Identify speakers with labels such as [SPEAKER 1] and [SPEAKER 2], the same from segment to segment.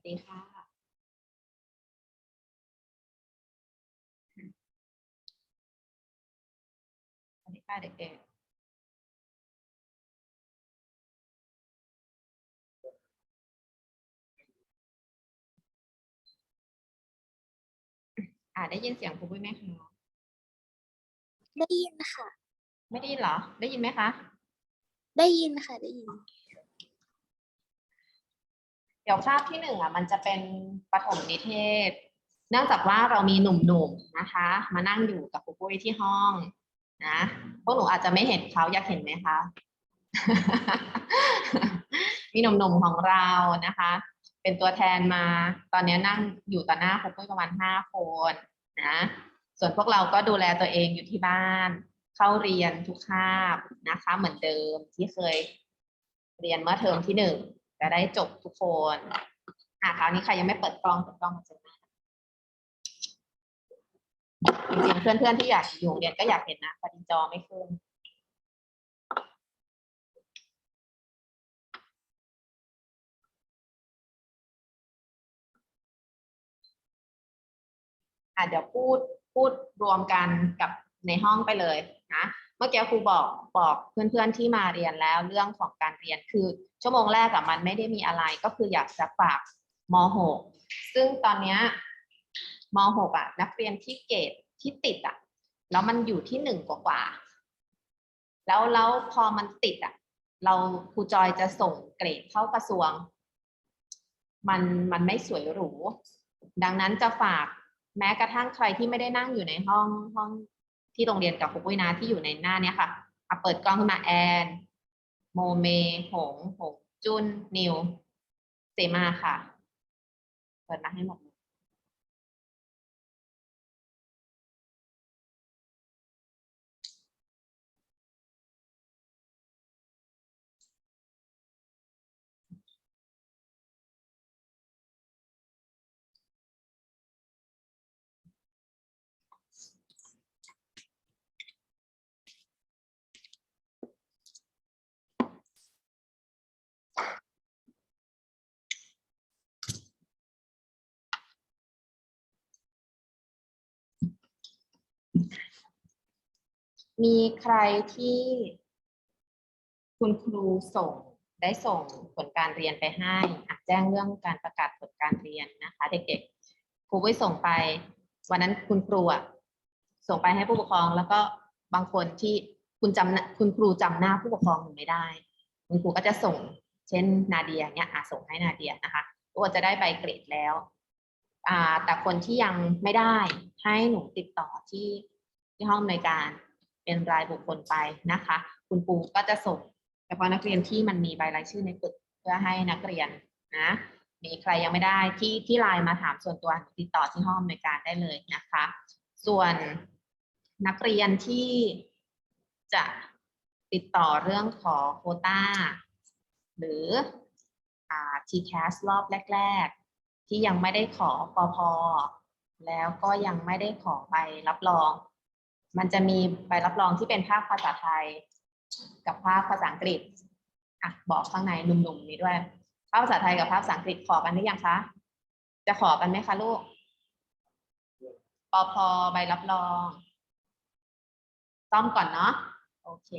[SPEAKER 1] วัสดีค่ะ สวัสดีค่ะเด็กๆอ่าได้ยินเสียงครูปุ้ยไหมคะ
[SPEAKER 2] ได้ยินค่ะ
[SPEAKER 1] ไม่ได้ยินเหรอ ได้ยินไหมคะ
[SPEAKER 2] ได้ยินค่ะ ได้ยิน
[SPEAKER 1] เดี๋ยวคาบที่หนึ่งอะมันจะเป็นปฐมนิเทศ เนื่องจากว่าเรามีหนุ่มๆนะคะ มานั่งอยู่กับครูปุ้ยที่ห้องนะพวกหนูอาจจะไม่เห็นเขาอยากเห็นไหมคะมีหนุ่มๆของเรานะคะ เป็นตัวแทนมาตอนนี้นั่งอยู่ต่อหน้าครูปุ้ยประมาณห้าคนนะส่วนพวกเราก็ดูแลตัวเองอยู่ที่บ้าน เข้าเรียนทุกคาบนะคะ เหมือนเดิมที่เคยเรียนเมื่อเทอมที่หนึ่ง จะได้จบทุกคนอะคราวนี้ใครยังไม่เปิดกล้องเปิดกล้องมาจอหน้าจริงๆเพื่อนๆที่อยากอยู่โรงเรียนก็อยากเห็นนะปฏิจอไม่ขึ้นอะเดี๋ยวพูดพูดรวมกันกับ ในห้องไปเลยนะเมื่อกี้ครูบอกบอกเพื่อนๆที่มาเรียนแล้วเรื่องของการเรียนคือ ชั่วโมงแรกอะมันไม่ได้มีอะไรก็คืออยากจะฝากม .6 ซึ่งตอนนี้ม .6 อะนักเรียนที่เกรดที่ติดอะแล้วมันอยู่ที่หนึ่งกว่าๆแล้วแล้วพอมันติดอะเราครูจอยจะส่งเกรดเข้ากระทรวง มันมันไม่สวยหรู ดังนั้นจะฝากแม้กระทั่งใครที่ไม่ได้นั่งอยู่ในห้องห้อง ที่โรงเรียนกับคุกุยนาที่อยู่ในหน้าเนี้ยค่ะอะเปิดกล้องขึ้นมาแอนโมเม หง หง จุนนิว เซมาค่ะ เปิดมาให้หมดเลย มีใครที่คุณครูส่งได้ส่งผลการเรียนไปให้อะแจ้งเรื่องการประกาศผลการเรียนนะคะเด็กๆครูไปส่งไป วันนั้นคุณครูอะส่งไปให้ผู้ปกครอง แล้วก็บางคนที่คุณจำคุณครูจำหน้าผู้ปกครองหนูไม่ได้ คุณครูก็จะส่ง เช่นนาเดียเนี่ยส่งให้นาเดียนะคะทุกคนจะได้ใบเกรดแล้ว แต่คนที่ยังไม่ได้ให้หนูติดต่อที่ที่ห้องในวยการเป็นรายบุคคลไปนะคะ คุณครูก็จะส่งเฉพาะนักเรียนที่มันมีใบรายชื่อในปึกเพื่อให้นักเรียนนะมีใครยังไม่ได้ที่ที่ไลน์มาถามส่วนตัวติดต่อที่ห้องอำนวยการได้เลยนะคะ ส่วนนักเรียนที่จะติดต่อเรื่องขอโคต้า หรือ TCAS รอบแรก ที่ยังไม่ได้ขอปอพอแล้วก็ยังไม่ได้ขอใบรับรอง มันจะมีใบรับรองที่เป็นภาคภาษาไทย กับภาคภาษาอังกฤษอะบอกข้างในหนุ่มๆนี้ด้วยภาคภาษาไทยกับภาคภาษาอังกฤษขอกันหรือยังคะ จะขอกันไหมคะลูกปอพอใบรับรองซ่อมก่อนเนาะโอเค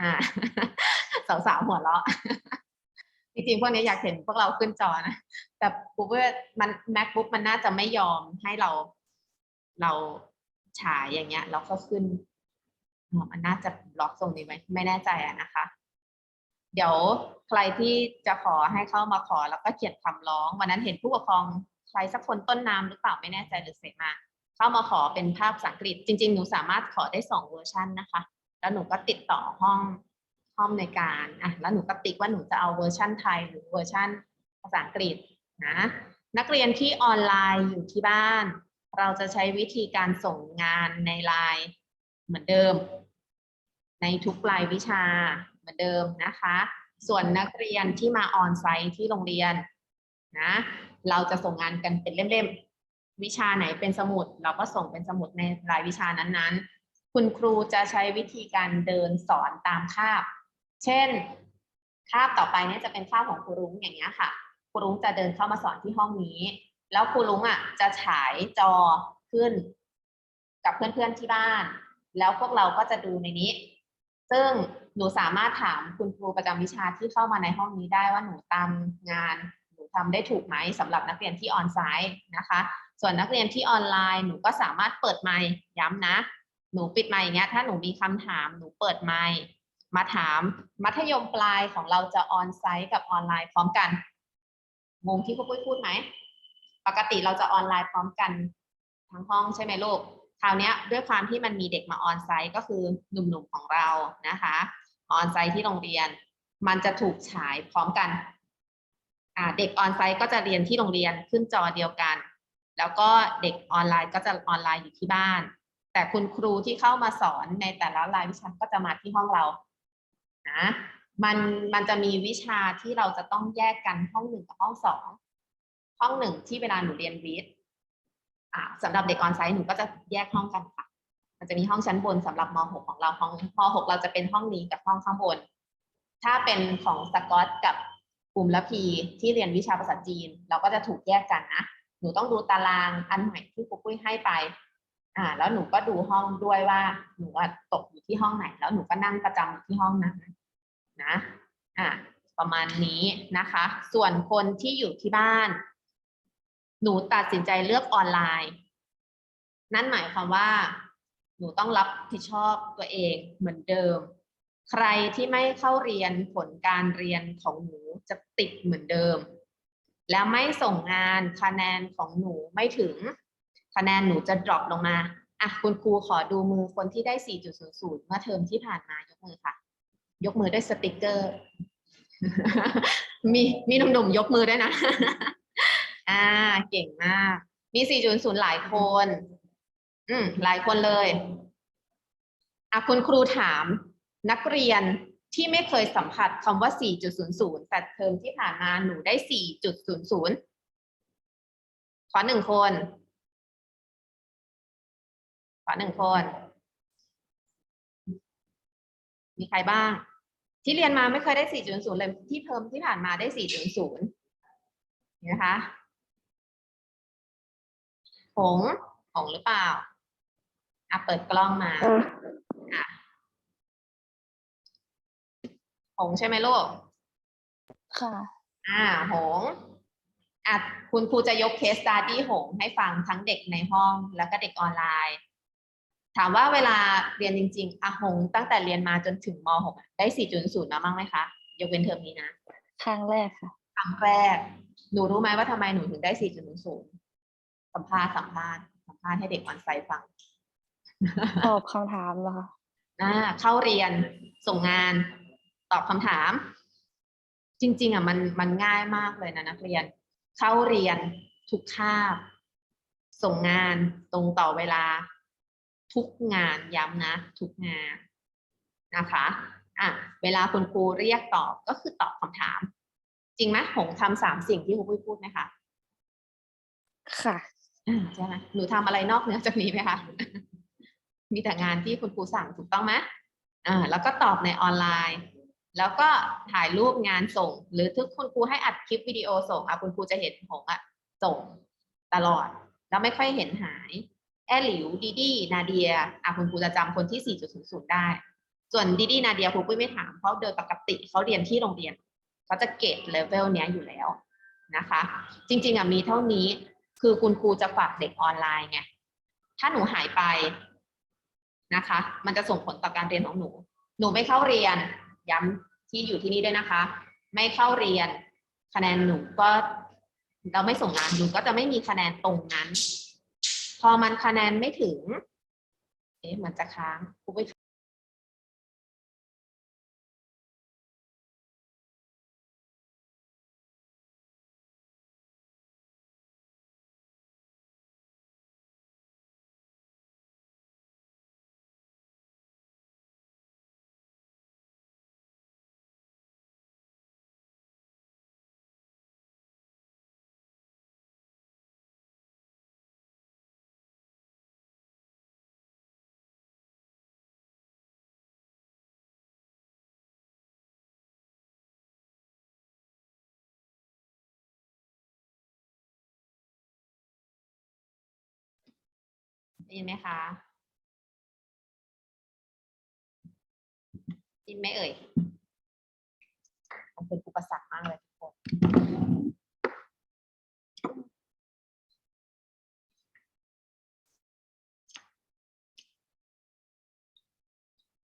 [SPEAKER 1] อ่าสาวๆหัวเราะ จริงๆพวกนี้อยากเห็นพวกเราขึ้นจอนะ แต่กูว่ามัน macbook มันน่าจะไม่ยอมให้เราเราฉายอย่างเงี้ยแล้วก็ขึ้นมันน่าจะบล็อกตรงนี้ไหมไม่แน่ใจอะนะคะ เดี๋ยวใครที่จะขอให้เข้ามาขอแล้วก็เขียนคำร้อง วันนั้นเห็นผู้ปกครองใครสักคนต้นน้ำหรือเปล่าไม่แน่ใจหรือเสมา เข้ามาขอเป็นภาพภาษาอังกฤษ จริง ๆ หนูสามารถขอได้สองเวอร์ชันนะคะ แล้วหนูก็ติดต่อห้อง ห้องในการอะแล้วหนูก็ติ๊กว่าหนูจะเอาเวอร์ชันไทยหรือเวอร์ชันภาษาอังกฤษนะนักเรียนที่ออนไลน์อยู่ที่บ้าน เราจะใช้วิธีการส่งงานในไลน์เหมือนเดิม ในทุกรายวิชาเหมือนเดิมนะคะ ส่วนนักเรียนที่มาออนไซต์ที่โรงเรียนนะเราจะส่งงานกันเป็นเล่มๆวิชาไหนเป็นสมุด เราก็ส่งเป็นสมุดในรายวิชานั้นๆ คุณครูจะใช้วิธีการเดินสอนตามคาบ เช่นคาบต่อไปเนี่ยจะเป็นคาบของครูรุ้งอย่างเงี้ยค่ะครูลุงจะเดินเข้ามาสอนที่ห้องนี้ แล้วครูลุงอะจะฉายจอขึ้น กับเพื่อนๆที่บ้าน แล้วพวกเราก็จะดูในนี้ ซึ่งหนูสามารถถามคุณครูประจำวิชาที่เข้ามาในห้องนี้ได้ว่าหนูตามงาน หนูทำได้ถูกไหมสำหรับนักเรียนที่ออนไซต์นะคะ ส่วนนักเรียนที่ออนไลน์หนูก็สามารถเปิดไมค์ย้ำนะ หนูปิดไมค์อย่างเงี้ยถ้าหนูมีคำถามหนูเปิดไมค์ มาถามมัธยมปลายของเราจะออนไซต์กับออนไลน์พร้อมกันงงที่ครูปุ้ยพูดไหม ปกติเราจะออนไลน์พร้อมกันทั้งห้องใช่ไหมลูก คราวนี้ด้วยความที่มันมีเด็กมาออนไซต์ก็คือหนุ่มๆของเรานะคะออนไซต์ที่โรงเรียน มันจะถูกฉายพร้อมกันเด็กออนไซต์ก็จะเรียนที่โรงเรียนขึ้นจอเดียวกัน แล้วก็เด็กออนไลน์ก็จะออนไลน์อยู่ที่บ้าน แต่คุณครูที่เข้ามาสอนในแต่ละรายวิชาก็จะมาที่ห้องเรา นะมันมันจะมีวิชาที่เราจะต้องแยกกันห้องหนึ่งกับห้องสองห้องหนึ่งที่เวลาหนูเรียนวิทย์อ่าสำหรับเด็กออนไซต์หนูก็จะแยกห้องกันค่ะ มันจะมีห้องชั้นบนสำหรับม .6 ของเราห้องม .6 เราจะเป็นห้องนี้กับห้องข้างบน ถ้าเป็นของสกอตกับกลุ่มละพีที่เรียนวิชาภาษาจีน เราก็จะถูกแยกกันนะ หนูต้องดูตารางอันใหม่ที่ครูปุ้ยให้ไป อ่า แล้วหนูก็ดูห้องด้วยว่า หนูตกอยู่ที่ห้องไหน แล้วหนูก็นั่งประจำอยู่ที่ห้องนั้นนะ อ่าประมาณนี้นะคะ ส่วนคนที่อยู่ที่บ้าน หนูตัดสินใจเลือกออนไลน์ นั่นหมายความว่า หนูต้องรับผิดชอบตัวเองเหมือนเดิม ใครที่ไม่เข้าเรียนผลการเรียนของหนูจะติดเหมือนเดิม แล้วไม่ส่งงานคะแนนของหนูไม่ถึง คะแนนหนูจะ drop ลงมาอะคุณครูขอดูมือคนที่ได้ 4.00 เมื่อเทอมที่ผ่านมายกมือค่ะ ยกมือด้วยสติกเกอร์ มีมีหนุ่มๆยกมือด้วยนะ อ่า เก่งมาก มี 4.0 หลายคน อืมหลายคนเลยอะคุณครูถามนักเรียนที่ไม่เคยสัมผัสคำว่า 4.00 แต่เทอมที่ผ่านมาหนูได้ 4.00 ขอหนึ่งคน หนึ่งคน มีใครบ้าง ที่เรียนมาไม่เคยได้ 4.0 เลยที่เทอมที่ผ่านมาได้ 4.0 นะคะหงหงหรือเปล่า อะ เปิดกล้องมาอะหงใช่ไหมลูก
[SPEAKER 2] ค่ะ
[SPEAKER 1] อ่าหงอะคุณครูจะยกเคส t ต d y หงให้ฟังทั้งเด็กในห้องแล้วก็เด็กออนไลน์ ถามว่าเวลาเรียนจริงๆอะหงตั้งแต่เรียนมาจนถึงม .6 อะได้ 4.0 มาบ้างไหมคะยกเว้นเทอมนี้นะ
[SPEAKER 2] ครั้งแรกค่ะ
[SPEAKER 1] ครั้งแรก หนูรู้ไหมว่าทำไมหนูถึงได้ 4.0 สัมภาษณ์สัมภาษณ์สัมภาษณ์ให้เด็กออนไซต์ฟัง
[SPEAKER 2] ตอบคำถามเหรอคะ
[SPEAKER 1] อ่าเข้าเรียนส่งงาน ตอบคำถาม จริง ๆอะมันมันง่ายมากเลยนะนักเรียน เข้าเรียนทุกคาบ ส่งงานตรงต่อเวลา ทุกงานย้ำนะ ทุกงานนะคะอะเวลาคุณครูเรียกตอบก็คือตอบคำถาม จริงไหมหงทำสามสิ่งที่ครูปุ้ยพูดไหมคะ
[SPEAKER 2] ค่ะ
[SPEAKER 1] อ่าใช่ไหมหนูทำอะไรนอกเหนือจากนี้ไหมคะมีแต่งานที่คุณครูสั่งถูกต้องไหมอ่าแล้วก็ตอบในออนไลน์ แล้วก็ถ่ายรูปงานส่ง หรือทุกคุณครูให้อัดคลิปวิดีโอส่งอะคุณครูจะเห็นหงอะส่งตลอด แล้วไม่ค่อยเห็นหายแอ หลิวดีดีนาเดียอะคุณครูจะจำคนที่ 4.00 ได้ ส่วนดีดีนาเดียครูปุ้ยไม่ถามเพราะโดยปกติเขาเรียนที่โรงเรียนเขาจะเกรดเลเวลเนี้ยอยู่แล้วนะคะ จริง ๆอะมีเท่านี้คือคุณครูจะฝากเด็กออนไลน์ไงถ้าหนูหายไปนะคะ มันจะส่งผลต่อการเรียนของหนู หนูไม่เข้าเรียนย้ำที่อยู่ที่นี่ด้วยนะคะ ไม่เข้าเรียนคะแนนหนูก็เราไม่ส่งงานหนูก็จะไม่มีคะแนนตรงนั้น พอมันคะแนนไม่ถึง เอ๊ะมันจะค้างครูไป ได้ยินไหมคะได้ยินไหมเอ่ยมันเป็นอุปสรรคมากเลยทุกคน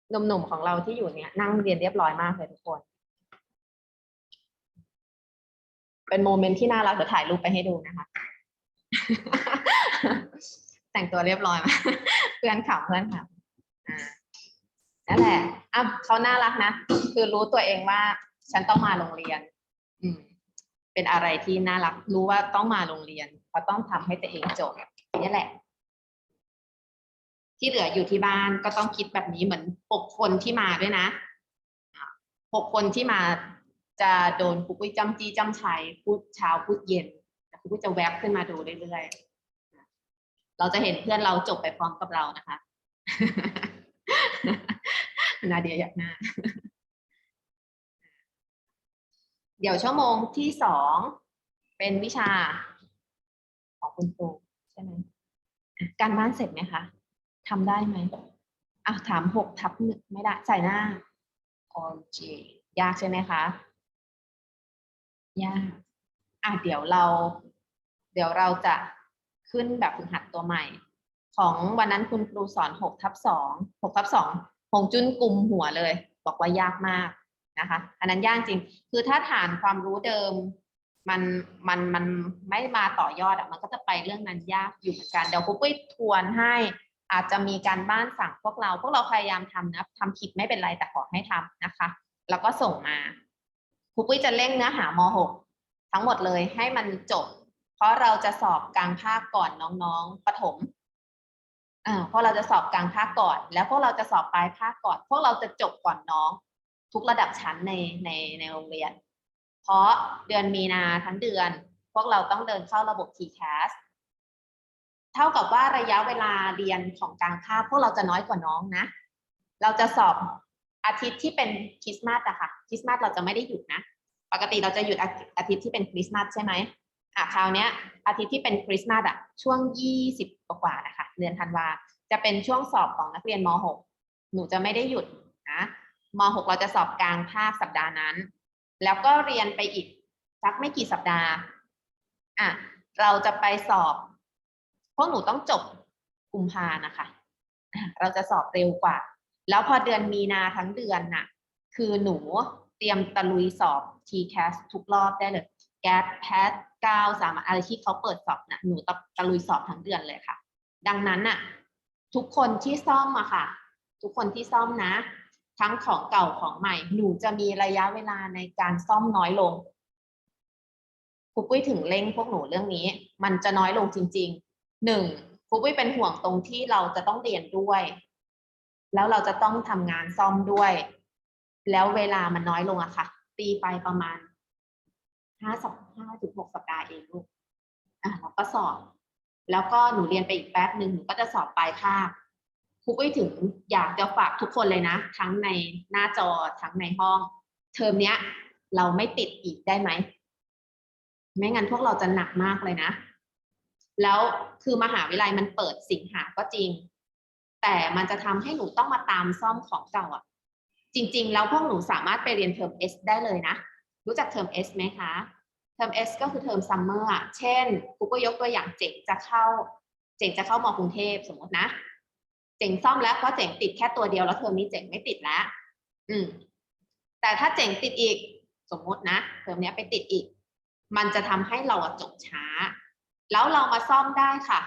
[SPEAKER 1] หนุ่มๆของเราที่อยู่เนี่ยนั่งเรียนเรียบร้อยมากเลยทุกคน เป็นโมเมนต์ที่น่ารักเดี๋ยวถ่ายรูปไปให้ดูนะคะ แต่งตัวเรียบร้อยมาเพื่อนขำเพื่อนขำอ่านั่นแหละอะเขาน่ารักนะ คือรู้ตัวเองว่า ฉันต้องมาโรงเรียน อืม เป็นอะไรที่น่ารัก รู้ว่าต้องมาโรงเรียนเพราะต้องทำให้ตัวเองจบนี่แหละ ที่เหลืออยู่ที่บ้านก็ต้องคิดแบบนี้เหมือนหกคนที่มาด้วยนะหกคนที่มาจะโดนครูปุ้ยจำจี้จำชัยพูดเช้าพูดเย็นแต่ครูปุ้ยจะแวบขึ้นมาดูเรื่อยๆ เราจะเห็นเพื่อนเราจบไปพร้อมกับเรานะคะนาเดียอยากหน้า เดี๋ยวชั่วโมงที่สองเป็นวิชา ของคุณครูใช่ไหมการบ้านเสร็จไหมคะทำได้ไหมอะถามหกทับหนึ่งไม่ได้ใส่หน้าโอเคยากใช่ไหมคะ ยาก อะเดี๋ยวเรา เดี๋ยวเราจะ ขึ้นแบบฝึกหัดตัวใหม่ ของวันนั้นคุณครูสอนหกทับสองหกทับสองหงจุนกลุ่มหัวเลย บอกว่ายากมากนะคะ อันนั้นยากจริง คือถ้าฐานความรู้เดิมมันมันมันไม่มาต่อยอดอะมันก็จะไปเรื่องนั้นยากอยู่เหมือนกันเดี๋ยวครูปุ้ยทวนให้ อาจจะมีการบ้านสั่งพวกเรา พวกเราพยายามทำนะทำผิดไม่เป็นไรแต่ขอให้ทำนะคะ แล้วก็ส่งมาครูปุ้ยจะเร่งเนื้อหาม .6 ทั้งหมดเลยให้มันจบ เพราะเราจะสอบกลางภาคก่อนน้องๆประถมอ่าเพราะเราจะสอบกลางภาคก่อน แล้วพวกเราจะสอบปลายภาคก่อน พวกเราจะจบก่อนน้อง ทุกระดับชั้นในในในโรงเรียน เพราะเดือนมีนาทั้งเดือน พวกเราต้องเดินเข้าระบบ TCAS เท่ากับว่าระยะเวลาเรียนของกลางภาคพวกเราจะน้อยกว่าน้องนะ เราจะสอบอาทิตย์ที่เป็นคริสต์มาสอะค่ะคริสต์มาสเราจะไม่ได้หยุดนะ ปกติเราจะหยุดอาทิอาทิตย์ที่เป็นคริสต์มาสใช่ไหม อะคราวเนี้ยอาทิตย์ที่เป็นคริสต์มาสอะช่วงยี่สิบกว่าๆนะคะเดือนธันวาจะเป็นช่วงสอบของนักเรียนม .6 หนูจะไม่ได้หยุดนะม .6 เราจะสอบกลางภาคสัปดาห์นั้น แล้วก็เรียนไปอีกสักไม่กี่สัปดาห์อะเราจะไปสอบพวกหนูต้องจบกุมภานะคะอะเราจะสอบเร็วกว่า แล้วพอเดือนมีนาทั้งเดือนน่ะ คือหนูเตรียมตะลุยสอบ TCAS ทุกรอบได้เลย แก p แพทเก้าสามอะไรที่เขาเปิดสอบนะหนูตะตะลุยสอบทั้งเดือนเลยค่ะ ดังนั้นน่ะ ทุกคนที่ซ่อมอะค่ะ ทุกคนที่ซ่อมนะ ทั้งของเก่าของใหม่ หนูจะมีระยะเวลาในการซ่อมน้อยลงครูปุ้ยถึงเร่งพวกหนูเรื่องนี้ มันจะน้อยลงจริงๆหนึ่งครูปุ้ยเป็นห่วงตรงที่เราจะต้องเรียนด้วย แล้วเราจะต้องทำงานซ่อมด้วย แล้วเวลามันน้อยลงอะค่ะ ตีไปประมาณ ห้าสัปห้าถึงหกสัปดาห์เองลูกอะเราก็สอบ แล้วก็หนูเรียนไปอีกแป๊บหนึ่งหนูก็จะสอบปลายภาคครูก็ถึงอยากจะฝากทุกคนเลยนะ ทั้งในหน้าจอทั้งในห้อง เทอมเนี้ย เราไม่ติดอีกได้ไหมไม่งั้นพวกเราจะหนักมากเลยนะ แล้วคือมหาวิทยาลัยมันเปิดสิงหาก็จริง แต่มันจะทำให้หนูต้องมาตามซ่อมของเก่าอะ จริง ๆ แล้วพวกหนูสามารถไปเรียนเทอม S ได้เลยนะ รู้จักเทอม S ไหมคะ เทอม S ก็คือเทอมซัมเมอร์อะเช่นครูก็ยกตัวอย่างเจ๋งจะเข้า เจ๋งจะเข้ามอกรุงเทพสมมตินะ เจ๋งซ่อมแล้วเพราะเจ๋งติดแค่ตัวเดียวแล้วเทอมนี้เจ๋งไม่ติดแล้ว อืม แต่ถ้าเจ๋งติดอีกสมมตินะ เทอมเนี้ยไปติดอีก มันจะทำให้เราจบช้า แล้วเรามาซ่อมได้ค่ะ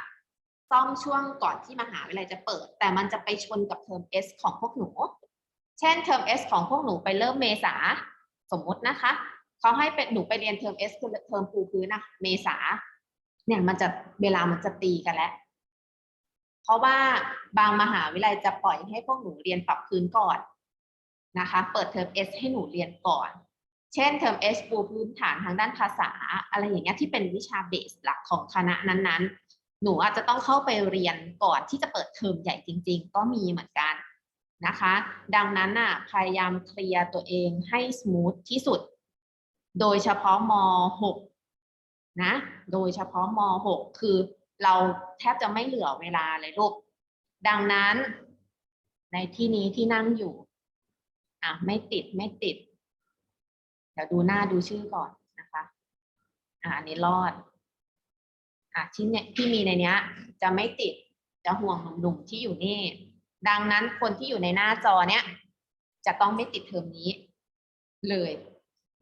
[SPEAKER 1] ซ่อมช่วงก่อนที่มหาวิทยาลัยจะเปิด แต่มันจะไปชนกับเทอม S ของพวกหนู เช่นเทอม S ของพวกหนูไปเริ่มเมษา สมมตินะคะเขาให้เป็นหนูไปเรียนเทอม S คือเทอมปูพื้นนะเมษา เนี่ยมันจะเวลามันจะตีกันแล้ว เพราะว่าบางมหาวิทยาลัยจะปล่อยให้พวกหนูเรียนปรับพื้นก่อนนะคะ เปิดเทอม S ให้หนูเรียนก่อน เช่นเทอม S ปูพื้นฐานทางด้านภาษา อะไรอย่างเงี้ยที่เป็นวิชาเบสหลักของคณะนั้นๆ หนูอาจจะต้องเข้าไปเรียนก่อนที่จะเปิดเทอมใหญ่จริง ๆ ก็มีเหมือนกัน นะคะ ดังนั้นน่ะพยายามเคลียร์ตัวเองให้สมูทที่สุด โดยเฉพาะม .6 นะ โดยเฉพาะม .6 คือเราแทบจะไม่เหลือเวลาเลยลูก ดังนั้นในที่นี้ที่นั่งอยู่ อะ ไม่ติดไม่ติด เดี๋ยวดูหน้าดูชื่อก่อนนะคะ อะอันนี้รอด อะที่เนี่ยที่มีในเนี้ย จะไม่ติดจะห่วงหนุ่มๆที่อยู่นี่ ดังนั้นคนที่อยู่ในหน้าจอเนี้ยจะต้องไม่ติดเทอมนี้เลย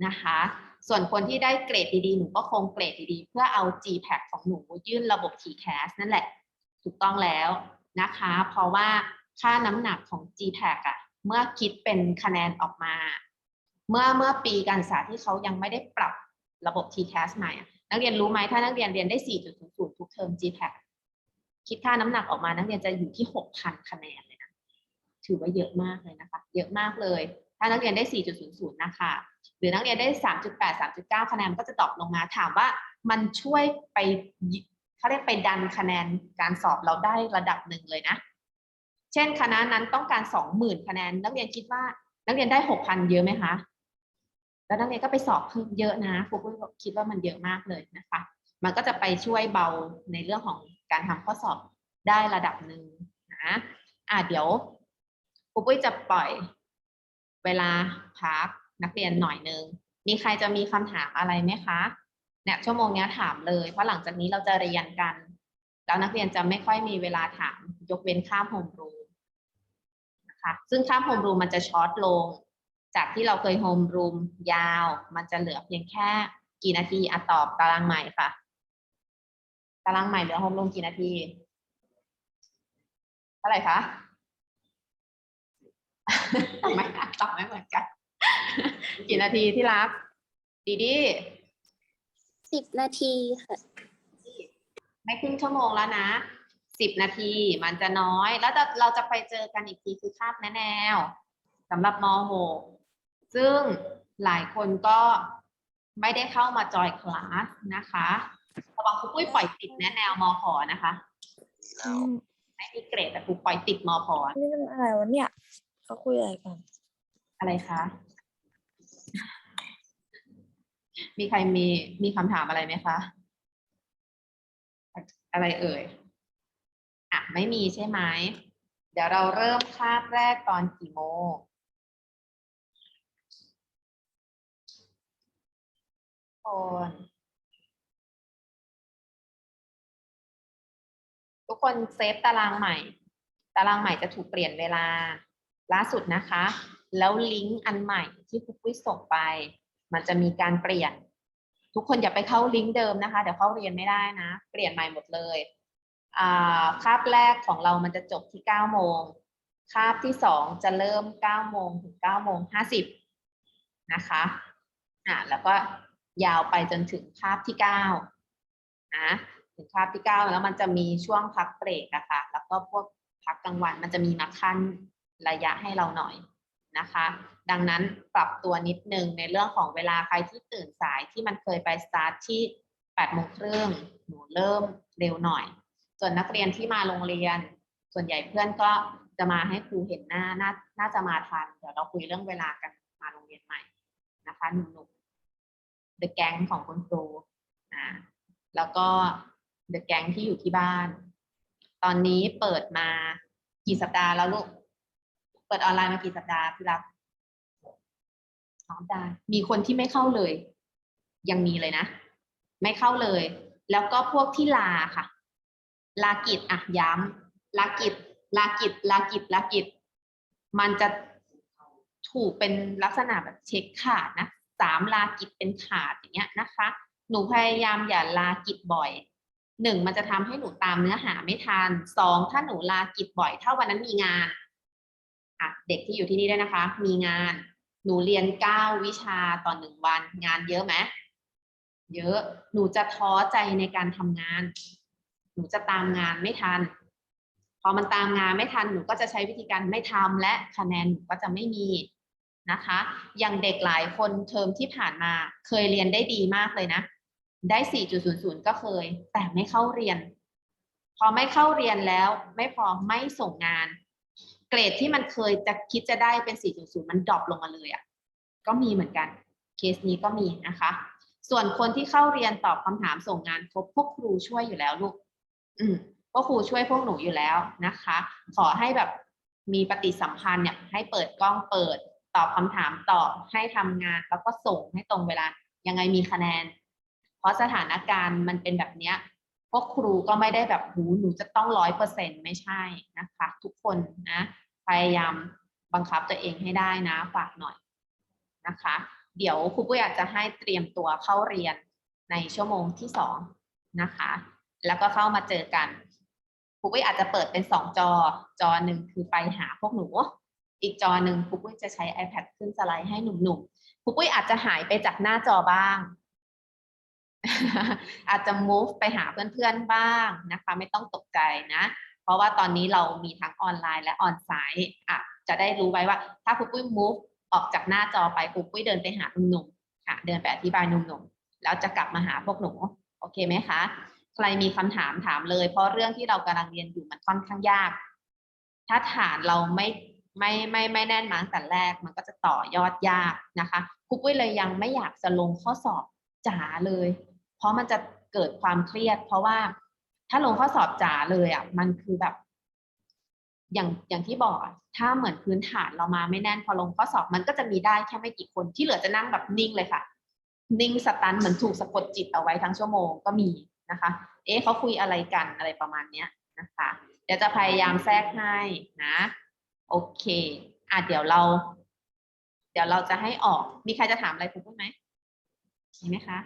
[SPEAKER 1] นะคะ ส่วนคนที่ได้เกรดดีๆ หนูก็คงเกรดดีๆ เพื่อเอา GPAC ของหนูยื่นระบบ TCAS นั่นแหละ ถูกต้องแล้วนะคะ เพราะว่าค่าน้ำหนักของ GPAC อะเมื่อคิดเป็นคะแนนออกมา เมื่อเมื่อปีการศึกษาที่เขายังไม่ได้ปรับระบบ TCAS ใหม่อะนักเรียนรู้ไหมถ้านักเรียนเรียนได้ 4.00 ทุกเทอม GPAC คิดค่าน้ำหนักออกมานักเรียนจะอยู่ที่ 6,000 คะแนน ถือว่าเยอะมากเลยนะคะ เยอะมากเลย ถ้านักเรียนได้ 4.00 นะคะ หรือนักเรียนได้ 3.8 3.9 คะแนนก็จะดรอปลงมาถามว่ามันช่วยไปเขาเรียกไปดันคะแนนการสอบเราได้ระดับหนึ่งเลยนะ เช่นคณะนั้นต้องการ 20,000 คะแนน นักเรียนคิดว่านักเรียนได้ 6,000 เยอะไหมคะแล้วนักเรียนก็ไปสอบเพิ่มเยอะนะครูปุ้ยคิดว่ามันเยอะมากเลยนะคะ มันก็จะไปช่วยเบาในเรื่องของการทำข้อสอบได้ระดับหนึ่งนะอะเดี๋ยว ครูปุ้ยจะปล่อยเวลาพักนักเรียนหน่อยนึง มีใครจะมีคำถามอะไรไหมคะ เนี่ยชั่วโมงนี้ถามเลย เพราะหลังจากนี้เราจะเรียนกัน แล้วนักเรียนจะไม่ค่อยมีเวลาถาม ยกเว้นข้ามโฮมรูมนะคะ ซึ่งข้ามโฮมรูมมันจะช็อตลง จากที่เราเคยโฮมรูมยาว มันจะเหลือเพียงแค่กี่นาทีอะตอบตารางใหม่ค่ะ ตารางใหม่เหลือโฮมรูมกี่นาที เท่าไหร่คะ ไม่ตอบไม่เหมือนกัน กี่นาทีที่รัก ดีดี
[SPEAKER 2] สิบนาทีค่ะ
[SPEAKER 1] ไม่ครึ่งชั่วโมงแล้วนะสิบนาทีมันจะน้อย แล้วจะเราจะไปเจอกันอีกทีคือคาบแนะแนวสำหรับม .6 ซึ่งหลายคนก็ไม่ได้เข้ามาจอยคลาสนะคะระวังครูปุ้ยปล่อยติดแนะแนวมขนะคะไม่มีเกรดแต่ครูปล่อยติดมพ
[SPEAKER 2] นี่มันอะไรวะเนี่ย เขาคุยอะไรกัน
[SPEAKER 1] อะไรคะ มีใครมีมีคำถามอะไรไหมคะ อะไรเอ่ย อะ ไม่มีใช่ไหม เดี๋ยวเราเริ่มคาบแรกตอนกี่โมง คนทุกคนเซฟตารางใหม่ ตารางใหม่จะถูกเปลี่ยนเวลา ล่าสุดนะคะ แล้วลิงก์อันใหม่ที่ครูปุ้ยส่งไป มันจะมีการเปลี่ยน ทุกคนอย่าไปเข้าลิงก์เดิมนะคะ เดี๋ยวเข้าเรียนไม่ได้นะ เปลี่ยนใหม่หมดเลยอ่าคาบแรกของเรามันจะจบที่9โมงคาบที่สองจะเริ่ม9โมงถึง9โมง50นะคะอ่าแล้วก็ยาวไปจนถึงคาบที่9นะถึงคาบที่ 9 แล้วมันจะมีช่วงพักเบรกอะค่ะ แล้วก็พวกพักกลางวันมันจะมีมาขั้น ระยะให้เราหน่อยนะคะ ดังนั้นปรับตัวนิดนึงในเรื่องของเวลาใครที่ตื่นสายที่มันเคยไปสตาร์ทที่8โมงครึ่งหนูเริ่มเร็วหน่อย ส่วนนักเรียนที่มาโรงเรียน ส่วนใหญ่เพื่อนก็จะมาให้ครูเห็นหน้าน่าน่าจะมาทัน เดี๋ยวเราคุยเรื่องเวลากันมาโรงเรียนใหม่นะคะหนุ่มๆ The Gang ของคุณครูอ่าแล้วก็ The Gang ที่อยู่ที่บ้าน ตอนนี้เปิดมากี่สัปดาห์แล้วลูก ปิดออนไลน์มากี่สัปดาห์พี่รักสองสัปดาห์มีคนที่ไม่เข้าเลย ยังมีเลยนะ ไม่เข้าเลย แล้วก็พวกที่ลาค่ะ ลากิจอะย้ำลากิจลากิจลากิจลากิจ มันจะถูกเป็นลักษณะแบบเช็คขาดนะสามลากิจเป็นขาดอย่างเงี้ยนะคะ หนูพยายามอย่าลากิจบ่อยหนึ่งมันจะทำให้หนูตามเนื้อหาไม่ทันสองถ้าหนูลากิจบ่อย ถ้าวันนั้นมีงาน อะเด็กที่อยู่ที่นี่ด้วยนะคะ มีงานหนูเรียนเก้าวิชาต่อหนึ่งวัน งานเยอะไหมเยอะหนูจะท้อใจในการทำงาน หนูจะตามงานไม่ทัน พอมันตามงานไม่ทันหนูก็จะใช้วิธีการไม่ทำและคะแนนหนูก็จะไม่มีนะคะ อย่างเด็กหลายคนเทอมที่ผ่านมาเคยเรียนได้ดีมากเลยนะ ได้ 4.00 ก็เคย แต่ไม่เข้าเรียน พอไม่เข้าเรียนแล้วไม่พอไม่ส่งงาน เกรดที่มันเคยจะคิดจะได้เป็น 4.0 มันดรอปลงมาเลยอะ่ะก็มีเหมือนกันเคสนี้ก็มีนะคะ ส่วนคนที่เข้าเรียนตอบคำถามส่งงานครบพวกครูช่วยอยู่แล้วลูก อืมก็ครูช่วยพวกหนูอยู่แล้วนะคะ ขอให้แบบมีปฏิสัมพันธ์เนี่ยให้เปิดกล้องเปิดตอบคำถามตอบให้ทำงานแล้วก็ส่งให้ตรงเวลายังไงมีคะแนน เพราะสถานการณ์มันเป็นแบบเนี้ย พวกครูก็ไม่ได้แบบหูหนูจะต้องร้อยเปอร์เซ็นไม่ใช่นะคะ ทุกคนนะพยายามบังคับตัวเองให้ได้นะฝากหน่อยนะคะ เดี๋ยวครูปุ้ยอยาจจะให้เตรียมตัวเข้าเรียนในชั่วโมงที่สองนะคะ แล้วก็เข้ามาเจอกันครูปุ้ยอาจจะเปิดเป็นสองจอจอหนึ่งคือไปหาพวกหนู อีกจอหนึ่งครูปุ้ยจะใช้ iPad ขึ้นสไลด์ให้หนุ่มๆครูปุ้ยอาจจะหายไปจากหน้าจอบ้าง อาจจะ move ไปหาเพื่อนๆบ้างนะคะ ไม่ต้องตกใจนะ เพราะว่าตอนนี้เรามีทั้งออนไลน์และออนไซต์อะจะได้รู้ไว้ว่า ถ้าครูปุ้ย move ออกจากหน้าจอไปครูปุ้ยเดินไปหาหนุ่มๆค่ะ เดินไปอธิบายหนุ่มๆแล้วจะกลับมาหาพวกหนูโอเคไหมคะใครมีคำถามถามเลย เพราะเรื่องที่เรากำลังเรียนอยู่มันค่อนข้างยาก ถ้าฐานเราไม่ไม่ไม่ไม่แน่นมาตั้งแต่แรก มันก็จะต่อยอดยากนะคะครูปุ้ยเลยยังไม่อยากจะลงข้อสอบจ๋าเลย เพราะมันจะเกิดความเครียด เพราะว่าถ้าลงข้อสอบจ๋าเลยอะมันคือแบบ อย่างอย่างที่บอกอะถ้าเหมือนพื้นฐานเรามาไม่แน่นพอลงข้อสอบมันก็จะมีได้แค่ไม่กี่คนที่เหลือจะนั่งแบบนิ่งเลยค่ะ นิ่งสตันเหมือนถูกสะกดจิตเอาไว้ทั้งชั่วโมงก็มีนะคะ เอ๊ะเขาคุยอะไรกันอะไรประมาณเนี้ยนะคะ เดี๋ยวจะพยายามแทรกให้นะ โอเคอะเดี๋ยวเรา เดี๋ยวเราจะให้ออก มีใครจะถามอะไรคุณปุ้ยไหมมีไหมคะ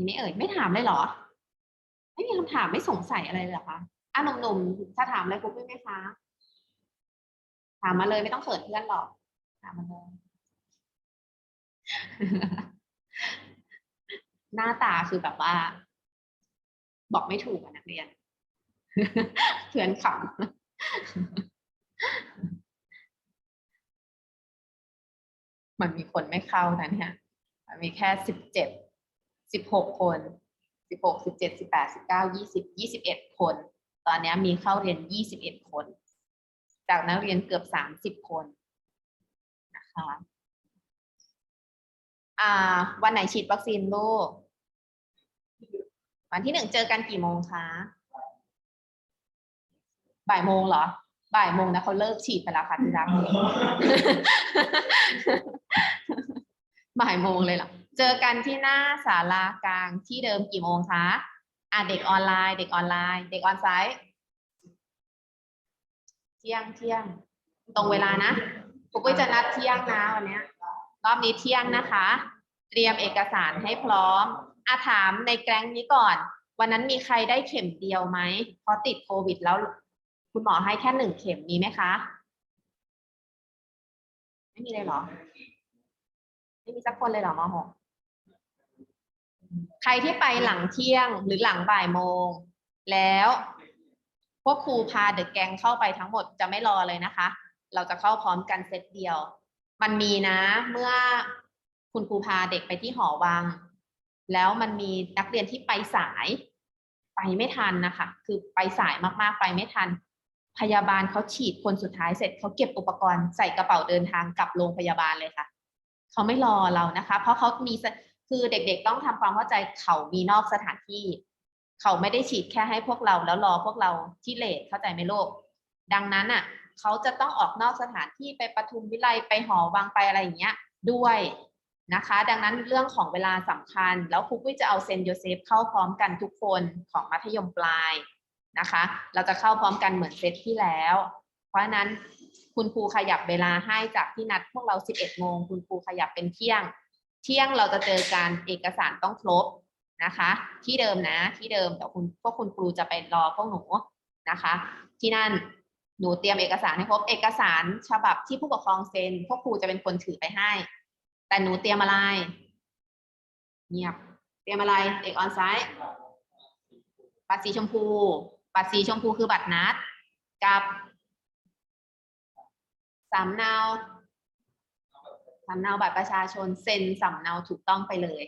[SPEAKER 1] มีไหมเอ่ย ไม่ถามเลยเหรอ ไม่มีคำถามไม่สงสัยอะไรเลยเหรอคะอะหนุ่มๆถ้าถามอะไรคุณปุ้ยไหมคะ ถามมาเลยไม่ต้องเขินเพื่อนหรอก ถามมาเลย หน้าตาคือแบบว่า บอกไม่ถูกอะนักเรียนเพื่อนขำมันมีคนไม่เข้านะเนี่ยมันมีแค่สิบเจ็ด สิบหกคนสิบหกสิบเจ็ดสิบแปดสิบเก้ายี่สิบยี่สิบเอ็ดคน ตอนนี้มีเข้าเรียนยี่สิบเอ็ดคน จากนักเรียนเกือบสามสิบคนนะคะอ่าวันไหนฉีดวัคซีนลูก วันที่หนึ่งเจอกันกี่โมงคะบ่ายโมงเหรอ บ่ายโมงนะเขาเลิกฉีดไปแล้วค่ะที่รักบ่ายโมงเลยเหรอ เจอกันที่หน้าศาลากลางที่เดิมกี่โมงคะอะเด็กออนไลน์ เด็กออนไลน์ เด็กออนไซต์เที่ยงเที่ยง ตรงเวลานะปุ๊กก็จะนัดเที่ยงนะวันนี้รอบนี้เที่ยงนะคะ เตรียมเอกสารให้พร้อมอาถามในแกรงนี้ก่อน วันนั้นมีใครได้เข็มเดียวไหมเพราะติดโควิดแล้ว คุณหมอให้แค่หนึ่งเข็มมีไหมคะ ไม่มีเลยเหรอ ไม่มีสักคนเลยเหรอมหก ใครที่ไปหลังเที่ยงหรือหลังบ่ายโมง แล้วพวกครูพาเด็กแกงเข้าไปทั้งหมดจะไม่รอเลยนะคะ เราจะเข้าพร้อมกันเซตเดียว มันมีนะ เมื่อคุณครูพาเด็กไปที่หอวัง แล้วมันมีนักเรียนที่ไปสาย ไปไม่ทันนะคะ คือไปสายมากๆไปไม่ทัน พยาบาลเขาฉีดคนสุดท้ายเสร็จเขาเก็บอุปกรณ์ใส่กระเป๋าเดินทางกลับโรงพยาบาลเลยค่ะเขาไม่รอเรานะคะ เพราะเขามีส คือเด็กๆต้องทำความเข้าใจเขามีนอกสถานที่ เขาไม่ได้ฉีดแค่ให้พวกเราแล้วรอพวกเราที่เลทเข้าใจไหมลูกดังนั้นอะเขาจะต้องออกนอกสถานที่ไปประทุมวิไลไปหอวังไปอะไรอย่างเงี้ยด้วยนะคะ ดังนั้นเรื่องของเวลาสำคัญ แล้วครูปุ้ยจะเอาเซนโยเซฟเข้าพร้อมกันทุกคนของมัธยมปลายนะคะ เราจะเข้าพร้อมกันเหมือนเซตที่แล้ว เพราะฉะนั้นคุณครูขยับเวลาให้จากที่นัดพวกเรา 11 โมง คุณครูขยับเป็นเที่ยง เที่ยงเราจะเจอการเอกสารต้องครบนะคะ ที่เดิมนะที่เดิมแต่คุณพวกคุณครูจะไปรอพวกหนูนะคะ ที่นั่นหนูเตรียมเอกสารให้ครบเอกสารฉบับที่ผู้ปกครองเซ็นพวกครูจะเป็นคนถือไปให้ แต่หนูเตรียมอะไร เงียบ เตรียมอะไร เอกออนไซต์บัตรสีชมพู บัตรสีชมพูคือบัตรนัดกับสำเนา สำเนาบัตรประชาชนเซ็นสำเนาถูกต้องไปเลย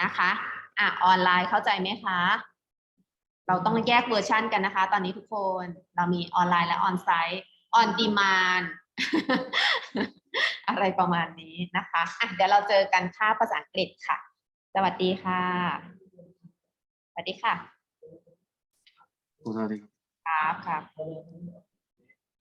[SPEAKER 1] นะคะอะออนไลน์เข้าใจไหมคะ เราต้องแยกเวอร์ชันกันนะคะ ตอนนี้ทุกคนเรามีออนไลน์และออนไซต์ออนดีมานอะไรประมาณนี้นะคะอะเดี๋ยวเราเจอกันค่าภาษาอังกฤษค่ะ สวัสดีค่ะ สวัสดีค่ะ
[SPEAKER 3] ครูสวัสดีครับ
[SPEAKER 1] ครับครับ